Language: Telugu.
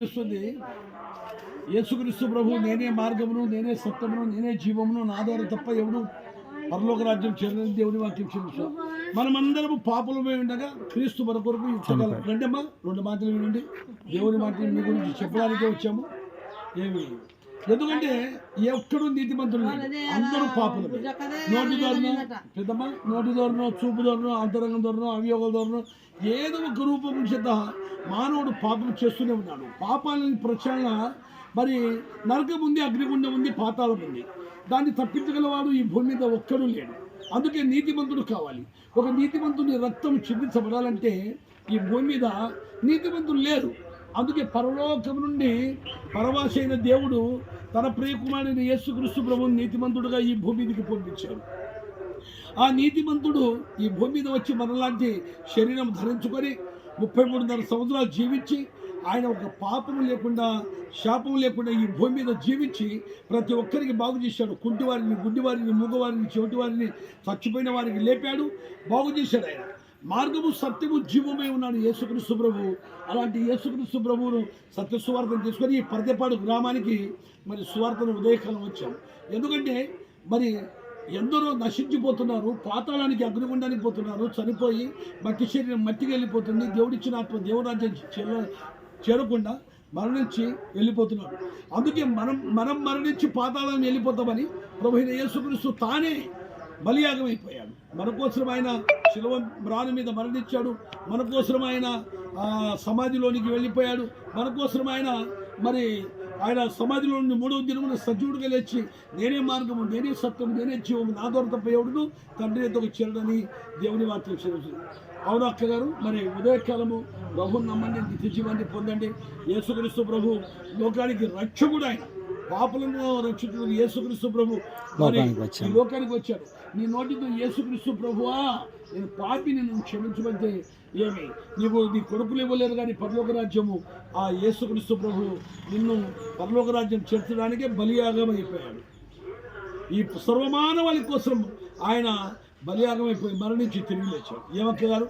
తెలుస్తుంది యేసుక్రీస్తు ప్రభు నేనే మార్గమును నేనే సత్యమును నేనే జీవమును నా ద్వారా తప్ప ఎవడు పరలోక రాజ్యం చేరని దేవుని వాక్యం చెల్లిస్తూ మనమందరము పాపలమై ఉండగా క్రీస్తు మన కొరకు యుద్ధగల రెండమ్మా రెండు మాటలు వినండి. దేవుని మాటలు మీ గురించి చెప్పడానికే వచ్చాము. ఏమి? ఎందుకంటే ఎక్కడు నీతిమంతులు లేరు. అందరూ పాపలమే నోటి ధోరణం పెద్దమ్మ నోటి ధోరణం చూపు ధోరణం అంతరంగం ధోరణం అవియోగ ధోరణం ఏదో ఒక రూపం చేత మానవుడు పాపం చేస్తూనే ఉన్నాడు. పాపాలని ప్రచరణ మరి నరకం ఉంది అగ్నిగుండం ఉంది పాతాళం ఉంది. దాన్ని తప్పించగలవాడు ఈ భూమి మీద ఒక్కడు లేడు. అందుకే నీతిమంతుడు కావాలి. ఒక నీతిమంతుని రక్తం చిందించబడాలంటే ఈ భూమి మీద నీతిమంతులు లేరు. అందుకే పరలోకం నుండి పరవాసైన దేవుడు తన ప్రియకుమారుని యేసుక్రీస్తు ప్రభువుని నీతిమంతుడుగా ఈ భూమి మీదకి పంపించాడు. ఆ నీతిమంతుడు ఈ భూమి మీద వచ్చి మనలాంటి శరీరం ధరించుకొని ముప్పై మూడున్నర సంవత్సరాలు జీవించి ఆయన ఒక పాపం లేకుండా శాపం లేకుండా ఈ భూమి మీద జీవించి ప్రతి ఒక్కరికి బాగు చేశాడు. కుంటివారిని గుడ్డివారిని మూగవారిని చెవిటివారిని చచ్చిపోయిన వారికి లేపాడు. బాగు చేశాడు ఆయన. మార్గము సత్యము జీవమే ఉన్నాడు యేసుక్రీస్తు ప్రభు. అలాంటి యేసుక్రీస్తు ప్రభువును సత్య సువార్తను తీసుకొని ఈ పర్దెపాడు గ్రామానికి మరి సువార్తను ఉదయకాలం వచ్చాం. ఎందుకంటే మరి ఎందరో నశించిపోతున్నారు పాతాళానికి అగ్నిగుండానికి పోతున్నారు చనిపోయి మట్టి శరీరం మట్టికి వెళ్ళిపోతుంది దేవుడిచ్చిన ఆత్మ దేవరాజ్యం చేర చేరకుండా మరణించి వెళ్ళిపోతున్నారు. అందుకే మనం మనం మరణించి పాతాళాన్ని వెళ్ళిపోతామని ప్రభు అయిన యేసుక్రీస్తు తానే బలియాగమైపోయాడు. మన కోసం ఆయన శిలువ రాను మీద మరణించాడు. మన కోసం ఆయన సమాధిలోనికి వెళ్ళిపోయాడు. మన కోసం ఆయన మరి ఆయన సమాధిలో నుండి మూడవ దినమున సజీవుడిగా లేచి నేనే మార్గము నేనే సత్యము నేనే జీవము నా ద్వారా తప్ప ఎవడును తండ్రి ఎద్దకు చేరడని దేవుని వార్తలు చెల్లుతుంది అవును అక్కగారు? మరి ఉదయకాలము ప్రభుని నమ్మండి నిత్య జీవాన్ని పొందండి. యేసుక్రీస్తు ప్రభు లోకానికి రక్షకుడు ఆయన. పాపులను రక్షకుడు యేసుక్రీస్తు ప్రభు మరి లోకానికి వచ్చాడు. ఈ లోకానికి వచ్చాడు నీ నోటితో యేసుక్రీస్తు ప్రభువా నేను పాపిని నువ్వు క్షమించమంటే ఏమి? నీవు నీ కొడుకులు ఇవ్వలేరు కానీ పరలోక రాజ్యము ఆ యేసుక్రీస్తు ప్రభు నిన్ను పరలోక రాజ్యం చేర్చడానికే బలియాగం అయిపోయాడు ఈ సర్వమానవాళి కోసం ఆయన బలియాగం అయిపోయి మరణించి తిరిగి లేచాడు. ఏమక్క గారు?